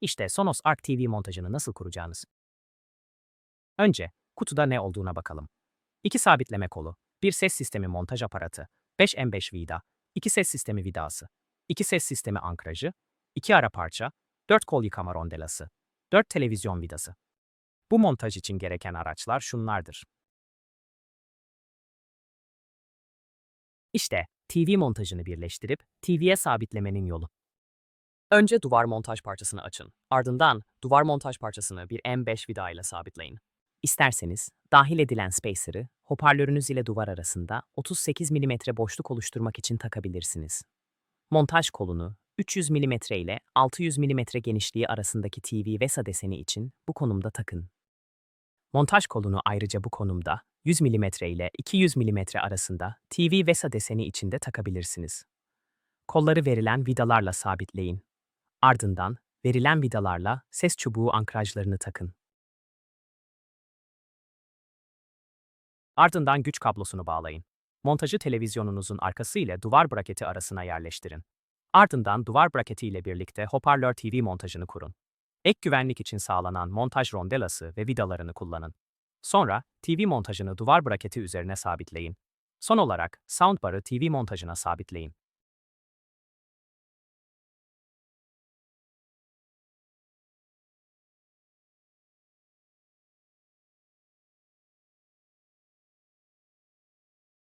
İşte Sonos Arc TV montajını nasıl kuracağınız. Önce, kutuda ne olduğuna bakalım. 2 sabitleme kolu, bir ses sistemi montaj aparatı, 5 M5 vida, 2 ses sistemi vidası, 2 ses sistemi ankrajı, 2 ara parça, 4 kol yıkama rondelası, 4 televizyon vidası. Bu montaj için gereken araçlar şunlardır. İşte TV montajını birleştirip TV'ye sabitlemenin yolu. Önce duvar montaj parçasını açın. Ardından duvar montaj parçasını bir M5 vida ile sabitleyin. İsterseniz dahil edilen spacer'ı hoparlörünüz ile duvar arasında 38 mm boşluk oluşturmak için takabilirsiniz. Montaj kolunu 300 mm ile 600 mm genişliği arasındaki TV VESA deseni için bu konumda takın. Montaj kolunu ayrıca bu konumda 100 mm ile 200 mm arasında TV VESA deseni içinde takabilirsiniz. Kolları verilen vidalarla sabitleyin. Ardından verilen vidalarla ses çubuğu ankrajlarını takın. Ardından güç kablosunu bağlayın. Montajı televizyonunuzun arkası ile duvar braketi arasına yerleştirin. Ardından duvar braketi ile birlikte hoparlör TV montajını kurun. Ek güvenlik için sağlanan montaj rondelası ve vidalarını kullanın. Sonra TV montajını duvar braketi üzerine sabitleyin. Son olarak soundbar'ı TV montajına sabitleyin.